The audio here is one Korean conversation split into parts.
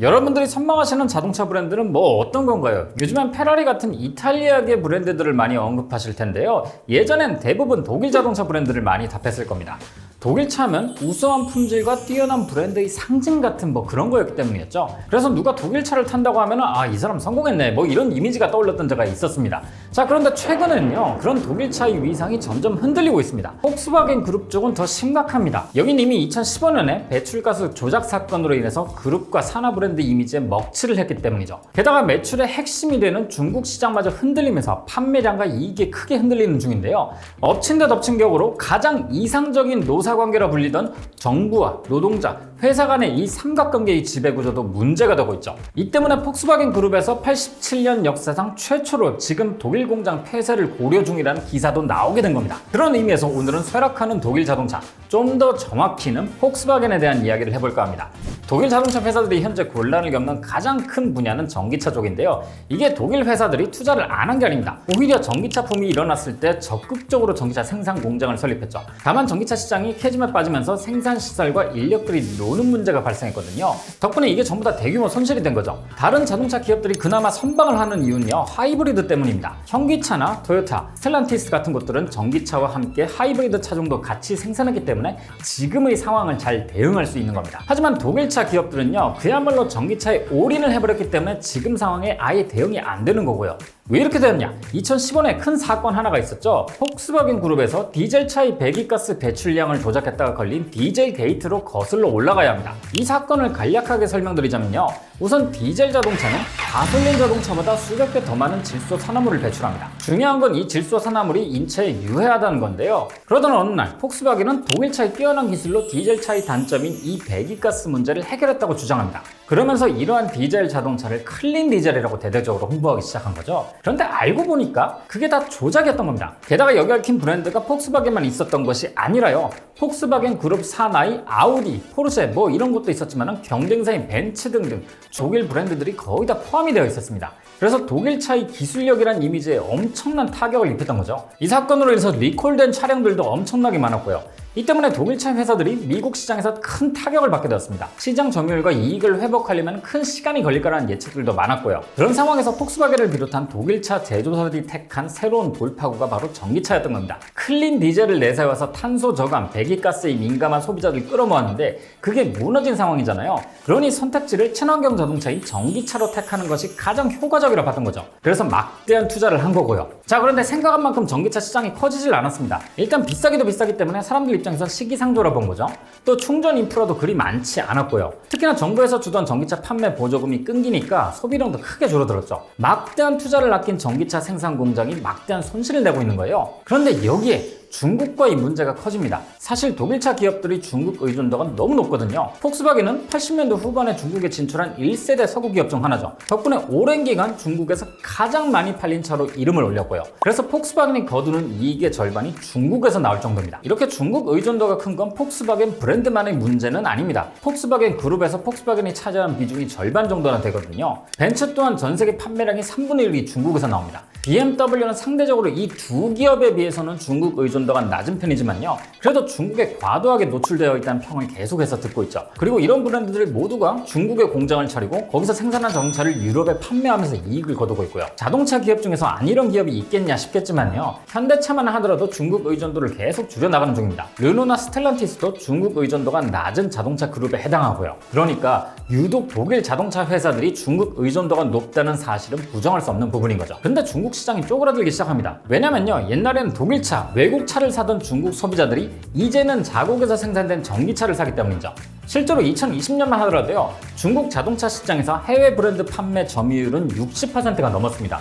여러분들이 선망하시는 자동차 브랜드는 뭐 어떤 건가요? 요즘엔 페라리 같은 이탈리아계 브랜드들을 많이 언급하실 텐데요. 예전엔 대부분 독일 자동차 브랜드를 많이 답했을 겁니다. 독일 차면 우수한 품질과 뛰어난 브랜드의 상징 같은 뭐 그런 거였기 때문이었죠. 그래서 누가 독일 차를 탄다고 하면 아, 이 사람 성공했네. 뭐 이런 이미지가 떠올랐던 적가 있었습니다. 자, 그런데 최근에는요. 그런 독일 차의 위상이 점점 흔들리고 있습니다. 폭스바겐 그룹 쪽은 더 심각합니다. 여긴 이미 2015년에 배출가스 조작 사건으로 인해서 그룹과 산하 브랜드 이미지에 먹칠을 했기 때문이죠. 게다가 매출의 핵심이 되는 중국 시장마저 흔들리면서 판매량과 이익이 크게 흔들리는 중인데요. 엎친 데 덮친 격으로 가장 이상적인 노사 관계라 불리던 정부와 노동자, 회사 간의 이 삼각관계의 지배구조도 문제가 되고 있죠. 이 때문에 폭스바겐 그룹에서 87년 역사상 최초로 지금 독일 공장 폐쇄를 고려 중이라는 기사도 나오게 된 겁니다. 그런 의미에서 오늘은 쇠락하는 독일 자동차, 좀 더 정확히는 폭스바겐에 대한 이야기를 해볼까 합니다. 독일 자동차 회사들이 현재 곤란을 겪는 가장 큰 분야는 전기차 쪽인데요. 이게 독일 회사들이 투자를 안 한 게 아닙니다. 오히려 전기차 붐이 일어났을 때 적극적으로 전기차 생산 공장을 설립했죠. 다만 전기차 시장이 캐즘에 빠지면서 생산 시설과 인력들이 노는 문제가 발생했거든요. 덕분에 이게 전부 다 대규모 손실이 된 거죠. 다른 자동차 기업들이 그나마 선방을 하는 이유는요. 하이브리드 때문입니다. 현기차나 토요타, 스텔란티스 같은 곳들은 전기차와 함께 하이브리드 차종도 같이 생산했기 때문에 지금의 상황을 잘 대응할 수 있는 겁니다. 하지만 독일차 기업들은요. 그야말로 전기차에 올인을 해버렸기 때문에 지금 상황에 아예 대응이 안 되는 거고요. 왜 이렇게 되었냐? 2015년에 큰 사건 하나가 있었죠. 폭스바겐 그룹에서 디젤 차의 배기가스 배출량을 조작했다가 걸린 디젤 게이트로 거슬러 올라가야 합니다. 이 사건을 간략하게 설명드리자면요. 우선 디젤 자동차는 가솔린 자동차보다 수백 배 더 많은 질소 산화물을 배출합니다. 중요한 건 이 질소 산화물이 인체에 유해하다는 건데요. 그러던 어느 날 폭스바겐은 독일차의 뛰어난 기술로 디젤차의 단점인 이 배기가스 문제를 해결했다고 주장합니다. 그러면서 이러한 디젤 자동차를 클린 디젤이라고 대대적으로 홍보하기 시작한 거죠. 그런데 알고 보니까 그게 다 조작이었던 겁니다. 게다가 여기 얽힌 브랜드가 폭스바겐만 있었던 것이 아니라요. 폭스바겐 그룹 사나이 아우디, 포르쉐 뭐 이런 것도 있었지만 경쟁사인 벤츠 등등 독일 브랜드들이 거의 다 포함이 되어 있었습니다. 그래서 독일차의 기술력이란 이미지에 엄청난 타격을 입혔던 거죠. 이 사건으로 인해서 리콜된 차량들도 엄청나게 많았고요. 이 때문에 독일차 회사들이 미국 시장에서 큰 타격을 받게 되었습니다. 시장 점유율과 이익을 회복하려면 큰 시간이 걸릴 거라는 예측들도 많았고요. 그런 상황에서 폭스바겐을 비롯한 독일차 제조사들이 택한 새로운 돌파구가 바로 전기차였던 겁니다. 클린 디젤을 내세워서 탄소 저감, 배기가스에 민감한 소비자들을 끌어모았는데 그게 무너진 상황이잖아요. 그러니 선택지를 친환경 자동차인 전기차로 택하는 것이 가장 효과적이라 봤던 거죠. 그래서 막대한 투자를 한 거고요. 자 그런데 생각한 만큼 전기차 시장이 커지질 않았습니다. 일단 비싸기도 비싸기 때문에 사람들 입장에서 시기상조라 본 거죠. 또 충전 인프라도 그리 많지 않았고요. 특히나 정부에서 주던 전기차 판매 보조금이 끊기니까 소비량도 크게 줄어들었죠. 막대한 투자를 아낀 전기차 생산 공장이 막대한 손실을 내고 있는 거예요. 그런데 여기에 중국과의 문제가 커집니다. 사실 독일차 기업들이 중국 의존도가 너무 높거든요. 폭스바겐은 80년대 후반에 중국에 진출한 1세대 서구 기업 중 하나죠. 덕분에 오랜 기간 중국에서 가장 많이 팔린 차로 이름을 올렸고요. 그래서 폭스바겐이 거두는 이익의 절반이 중국에서 나올 정도입니다. 이렇게 중국 의존도가 큰 건 폭스바겐 브랜드만의 문제는 아닙니다. 폭스바겐 그룹에서 폭스바겐이 차지하는 비중이 절반 정도나 되거든요. 벤츠 또한 전 세계 판매량이 3분의 1이 중국에서 나옵니다. BMW는 상대적으로 이 두 기업에 비해서는 중국 의존도가 낮은 편이지만요. 그래도 중국에 과도하게 노출되어 있다는 평을 계속해서 듣고 있죠. 그리고 이런 브랜드들 모두가 중국에 공장을 차리고 거기서 생산한 자동차를 유럽에 판매하면서 이익을 거두고 있고요. 자동차 기업 중에서 안 이런 기업이 있겠냐 싶겠지만요. 현대차만 하더라도 중국 의존도를 계속 줄여나가는 중입니다. 르노나 스텔란티스도 중국 의존도가 낮은 자동차 그룹에 해당하고요. 그러니까 유독 독일 자동차 회사들이 중국 의존도가 높다는 사실은 부정할 수 없는 부분인 거죠. 근데 중국 시장이 쪼그라들기 시작합니다. 왜냐면요. 옛날에는 독일차, 외국 차를 사던 중국 소비자들이 이제는 자국에서 생산된 전기차를 사기 때문이죠. 실제로 2020년만 하더라도요. 중국 자동차 시장에서 해외 브랜드 판매 점유율은 60%가 넘었습니다.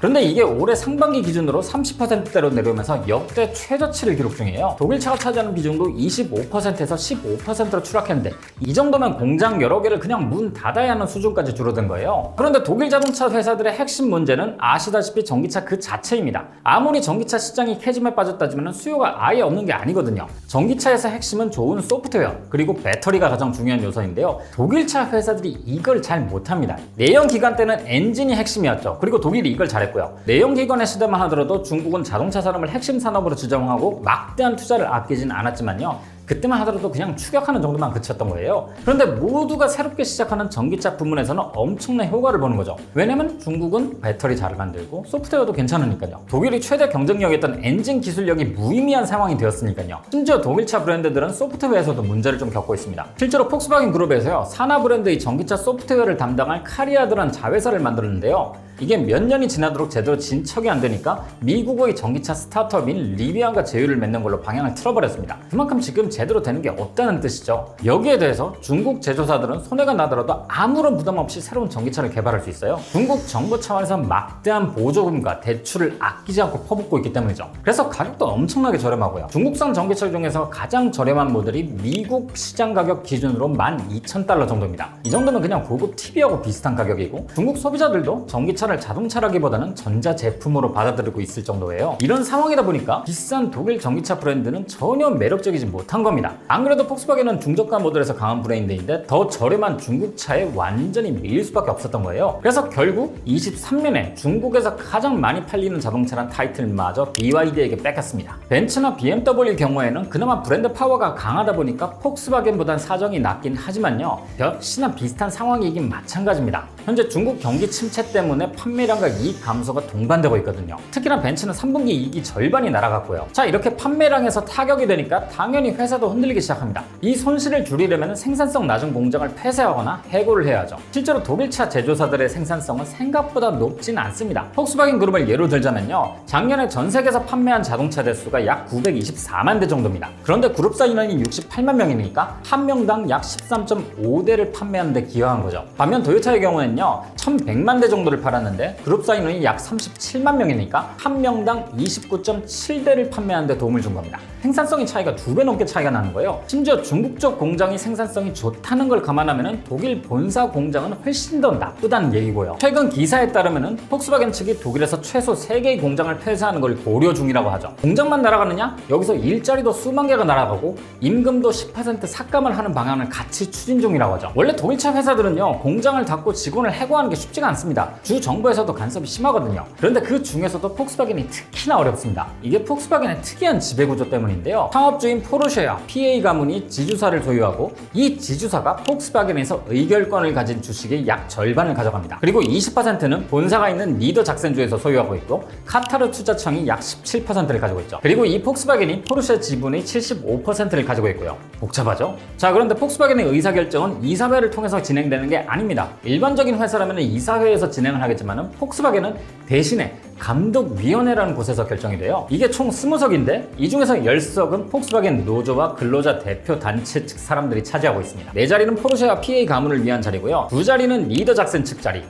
그런데 이게 올해 상반기 기준으로 30%대로 내려오면서 역대 최저치를 기록 중이에요. 독일차가 차지하는 비중도 25%에서 15%로 추락했는데 이 정도면 공장 여러 개를 그냥 문 닫아야 하는 수준까지 줄어든 거예요. 그런데 독일 자동차 회사들의 핵심 문제는 아시다시피 전기차 그 자체입니다. 아무리 전기차 시장이 캐즘에 빠졌다지만 수요가 아예 없는 게 아니거든요. 전기차에서 핵심은 좋은 소프트웨어 그리고 배터리가 가장 중요한 요소인데요. 독일차 회사들이 이걸 잘 못합니다. 내연 기관 때는 엔진이 핵심이었죠. 그리고 독일이 이걸 잘했고 했고요. 내연기관의 시대만 하더라도 중국은 자동차 산업을 핵심 산업으로 지정하고 막대한 투자를 아끼진 않았지만요. 그때만 하더라도 그냥 추격하는 정도만 그쳤던 거예요. 그런데 모두가 새롭게 시작하는 전기차 부문에서는 엄청난 효과를 보는 거죠. 왜냐면 중국은 배터리 잘 만들고 소프트웨어도 괜찮으니까요. 독일이 최대 경쟁력이었던 엔진 기술력이 무의미한 상황이 되었으니까요. 심지어 독일차 브랜드들은 소프트웨어에서도 문제를 좀 겪고 있습니다. 실제로 폭스바겐 그룹에서요. 산하 브랜드의 전기차 소프트웨어를 담당할 카리아드란 자회사를 만들었는데요. 이게 몇 년이 지나도록 제대로 진척이 안 되니까 미국의 전기차 스타트업인 리비안과 제휴를 맺는 걸로 방향을 틀어버렸습니다. 그만큼 지금 제대로 되는 게 없다는 뜻이죠. 여기에 대해서 중국 제조사들은 손해가 나더라도 아무런 부담 없이 새로운 전기차를 개발할 수 있어요. 중국 정부 차원에서 막대한 보조금과 대출을 아끼지 않고 퍼붓고 있기 때문이죠. 그래서 가격도 엄청나게 저렴하고요. 중국산 전기차 중에서 가장 저렴한 모델이 미국 시장 가격 기준으로 12,000달러 정도입니다. 이 정도면 그냥 고급 TV하고 비슷한 가격이고 중국 소비자들도 전기 차를 자동차라기보다는 전자 제품으로 받아들이고 있을 정도예요. 이런 상황이다 보니까 비싼 독일 전기차 브랜드는 전혀 매력적이지 못한 겁니다. 안 그래도 폭스바겐은 중저가 모델에서 강한 브랜드인데 더 저렴한 중국차에 완전히 밀릴 수밖에 없었던 거예요. 그래서 결국 23년에 중국에서 가장 많이 팔리는 자동차란 타이틀마저 BYD에게 뺏겼습니다. 벤츠나 BMW 경우에는 그나마 브랜드 파워가 강하다 보니까 폭스바겐보단 사정이 낫긴 하지만요. 역시나 비슷한 상황이긴 마찬가지입니다. 현재 중국 경기 침체 때문에 판매량과 이익 감소가 동반되고 있거든요. 특히나 벤츠는 3분기 이익이 절반이 날아갔고요. 자, 이렇게 판매량에서 타격이 되니까 당연히 회사도 흔들리기 시작합니다. 이 손실을 줄이려면 생산성 낮은 공장을 폐쇄하거나 해고를 해야죠. 실제로 독일차 제조사들의 생산성은 생각보다 높진 않습니다. 폭스바겐 그룹을 예로 들자면요. 작년에 전 세계에서 판매한 자동차 대수가 약 924만 대 정도입니다. 그런데 그룹사 인원이 68만 명이니까 한 명당 약 13.5대를 판매하는 데 기여한 거죠. 반면 도요타의 경우는요. 1100만 대 정도를 팔았는 데 그룹 사 인원이 약 37만 명이니까 한 명당 29.7대를 판매하는 데 도움을 준 겁니다. 생산성의 차이가 두 배 넘게 차이가 나는 거예요. 심지어 중국 쪽 공장이 생산성이 좋다는 걸 감안하면 독일 본사 공장은 훨씬 더 나쁘다는 얘기고요. 최근 기사에 따르면 폭스바겐 측이 독일에서 최소 3개의 공장을 폐쇄하는 걸 고려 중이라고 하죠. 공장만 날아가느냐? 여기서 일자리도 수만 개가 날아가고 임금도 10% 삭감을 하는 방안을 같이 추진 중이라고 하죠. 원래 독일차 회사들은요 공장을 닫고 직원을 해고하는 게 쉽지가 않습니다. 주 정부에서도 간섭이 심하거든요. 그런데 그 중에서도 폭스바겐이 특히나 어렵습니다. 이게 폭스바겐의 특이한 지배구조 때문 인데요. 창업주인 포르쉐와 PA 가문이 지주사를 소유하고 이 지주사가 폭스바겐에서 의결권을 가진 주식의 약 절반을 가져갑니다. 그리고 20%는 본사가 있는 니더 작센주에서 소유하고 있고 카타르 투자청이 약 17%를 가지고 있죠. 그리고 이 폭스바겐이 포르쉐 지분의 75%를 가지고 있고요. 복잡하죠? 자, 그런데 폭스바겐의 의사결정은 이사회를 통해서 진행되는 게 아닙니다. 일반적인 회사라면 이사회에서 진행을 하겠지만 폭스바겐은 대신에 감독위원회라는 곳에서 결정이 돼요. 이게 총 20석인데 이 중에서 10석은 폭스바겐 노조와 근로자 대표 단체 측 사람들이 차지하고 있습니다. 네 자리는 포르쉐와 PA 가문을 위한 자리고요. 두 자리는 리더 작센 측 자리.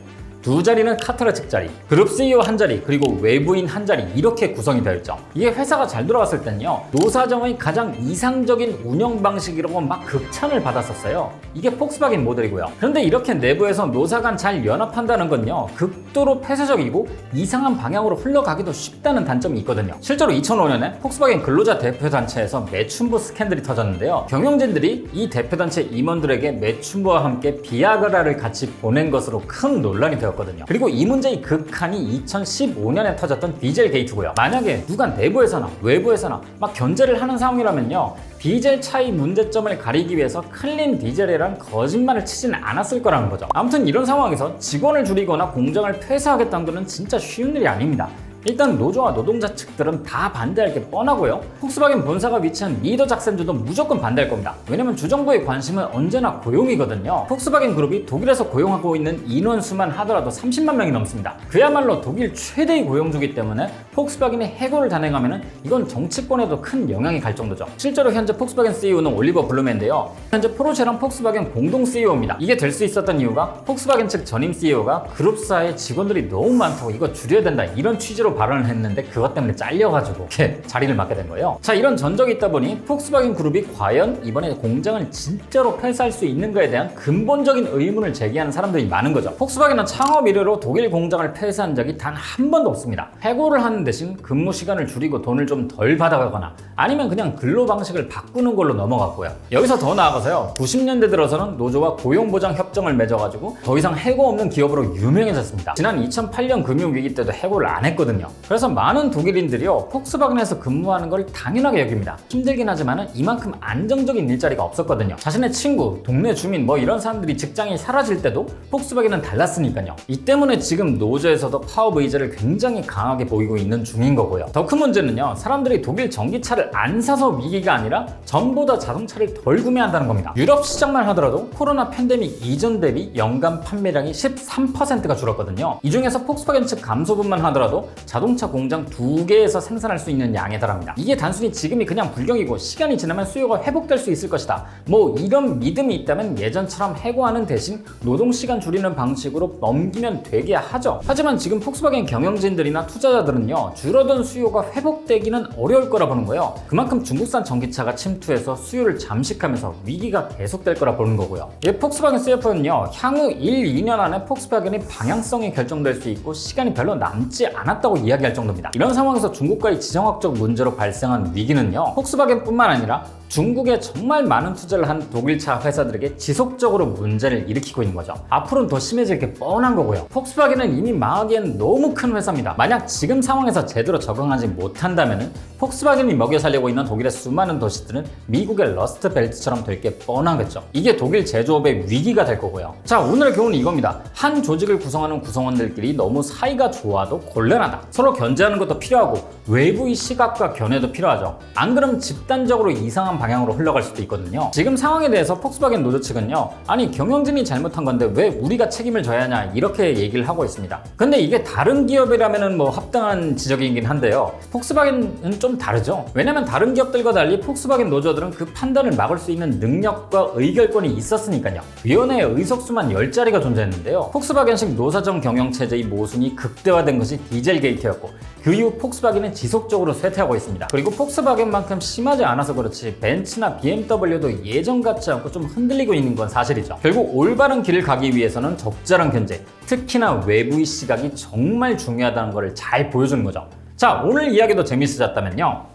두 자리는 카타르 측 자리, 그룹 CEO 한 자리, 그리고 외부인 한 자리 이렇게 구성이 되어 있죠. 이게 회사가 잘 돌아갔을 땐요 노사정의 가장 이상적인 운영 방식이라고 막 극찬을 받았었어요. 이게 폭스바겐 모델이고요. 그런데 이렇게 내부에서 노사 간 잘 연합한다는 건요 극 도로 폐쇄적이고 이상한 방향으로 흘러가기도 쉽다는 단점이 있거든요. 실제로 2005년에 폭스바겐 근로자 대표 단체에서 매춘부 스캔들이 터졌는데요. 경영진들이 이 대표 단체 임원들에게 매춘부와 함께 비아그라를 같이 보낸 것으로 큰 논란이 되었. 거든요 그리고 이 문제의 극한이 2015년에 터졌던 디젤 게이트고요. 만약에 누가 내부에서나 외부에서나 막 견제를 하는 상황이라면요. 디젤 차의 문제점을 가리기 위해서 클린 디젤이란 거짓말을 치지는 않았을 거라는 거죠. 아무튼 이런 상황에서 직원을 줄이거나 공장을 폐쇄하겠다는 것은 진짜 쉬운 일이 아닙니다. 일단 노조와 노동자 측들은 다 반대할 게 뻔하고요. 폭스바겐 본사가 위치한 리더 작센주도 무조건 반대할 겁니다. 왜냐면 주정부의 관심은 언제나 고용이거든요. 폭스바겐 그룹이 독일에서 고용하고 있는 인원 수만 하더라도 30만 명이 넘습니다. 그야말로 독일 최대의 고용주기 때문에 폭스바겐이 해고를 단행하면 이건 정치권에도 큰 영향이 갈 정도죠. 실제로 현재 폭스바겐 CEO는 올리버 블룸인데요. 현재 포르쉐랑 폭스바겐 공동 CEO입니다. 이게 될 수 있었던 이유가 폭스바겐 측 전임 CEO가 그룹사에 직원들이 너무 많다고 이거 줄여야 된다 이런 취지로 발언을 했는데 그것 때문에 잘려가지고 자리를 맡게 된 거예요. 자 이런 전적이 있다 보니 폭스바겐 그룹이 과연 이번에 공장을 진짜로 폐쇄할 수 있는가에 대한 근본적인 의문을 제기하는 사람들이 많은 거죠. 폭스바겐은 창업 이래로 독일 공장을 폐쇄한 적이 단 한 번도 없습니다. 해고를 하는 대신 근무 시간을 줄이고 돈을 좀 덜 받아가거나 아니면 그냥 근로 방식을 바꾸는 걸로 넘어갔고요. 여기서 더 나아가서요. 90년대 들어서는 노조와 고용보장 협정을 맺어가지고 더 이상 해고 없는 기업으로 유명해졌습니다. 지난 2008년 금융위기 때도 해고를 안 했거든요. 없거든요. 그래서 많은 독일인들이요 폭스바겐에서 근무하는 걸 당연하게 여깁니다. 힘들긴 하지만은 이만큼 안정적인 일자리가 없었거든요. 자신의 친구, 동네 주민 뭐 이런 사람들이 직장이 사라질 때도 폭스바겐은 달랐으니까요. 이 때문에 지금 노조에서도 파업 의제를 굉장히 강하게 보이고 있는 중인 거고요. 더 큰 문제는요 사람들이 독일 전기차를 안 사서 위기가 아니라 전보다 자동차를 덜 구매한다는 겁니다. 유럽 시장만 하더라도 코로나 팬데믹 이전 대비 연간 판매량이 13%가 줄었거든요. 이 중에서 폭스바겐 측 감소분만 하더라도 자동차 공장 두 개에서 생산할 수 있는 양에 달합니다. 이게 단순히 지금이 그냥 불경이고 시간이 지나면 수요가 회복될 수 있을 것이다. 뭐 이런 믿음이 있다면 예전처럼 해고하는 대신 노동 시간 줄이는 방식으로 넘기면 되게 하죠. 하지만 지금 폭스바겐 경영진들이나 투자자들은요 줄어든 수요가 회복되기는 어려울 거라 보는 거예요. 그만큼 중국산 전기차가 침투해서 수요를 잠식하면서 위기가 계속될 거라 보는 거고요. 이 폭스바겐 CF는요 향후 1, 2년 안에 폭스바겐이 방향성이 결정될 수 있고 시간이 별로 남지 않았다고 이야기할 정도입니다. 이런 상황에서 중국과의 지정학적 문제로 발생한 위기는요 폭스바겐뿐만 아니라 중국에 정말 많은 투자를 한 독일차 회사들에게 지속적으로 문제를 일으키고 있는 거죠. 앞으로는 더 심해질 게 뻔한 거고요. 폭스바겐은 이미 망하기엔 너무 큰 회사입니다. 만약 지금 상황에서 제대로 적응하지 못한다면 폭스바겐이 먹여 살리고 있는 독일의 수많은 도시들은 미국의 러스트 벨트처럼 될 게 뻔하겠죠. 이게 독일 제조업의 위기가 될 거고요. 자, 오늘의 교훈은 이겁니다. 한 조직을 구성하는 구성원들끼리 너무 사이가 좋아도 곤란하다. 서로 견제하는 것도 필요하고 외부의 시각과 견해도 필요하죠. 안 그러면 집단적으로 이상한 방향으로 흘러갈 수도 있거든요. 지금 상황에 대해서 폭스바겐 노조 측은요. 아니 경영진이 잘못한 건데 왜 우리가 책임을 져야 하냐 이렇게 얘기를 하고 있습니다. 근데 이게 다른 기업이라면은 뭐 합당한 지적이긴 한데요. 폭스바겐은 좀 다르죠. 왜냐면 다른 기업들과 달리 폭스바겐 노조들은 그 판단을 막을 수 있는 능력과 의결권이 있었으니까요. 위원회의 의석수만 10자리가 존재했는데요. 폭스바겐식 노사정 경영 체제의 모순이 극대화된 것이 디젤 게 이트였고 그 이후 폭스바겐은 지속적으로 쇠퇴하고 있습니다. 그리고 폭스바겐만큼 심하지 않아서 그렇지 벤츠나 BMW도 예전 같지 않고 좀 흔들리고 있는 건 사실이죠. 결국 올바른 길을 가기 위해서는 적절한 견제, 특히나 외부의 시각이 정말 중요하다는 것을 잘 보여주는 거죠. 자, 오늘 이야기도 재밌으셨다면요.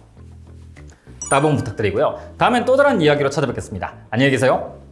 따봉 부탁드리고요. 다음엔 또 다른 이야기로 찾아뵙겠습니다. 안녕히 계세요.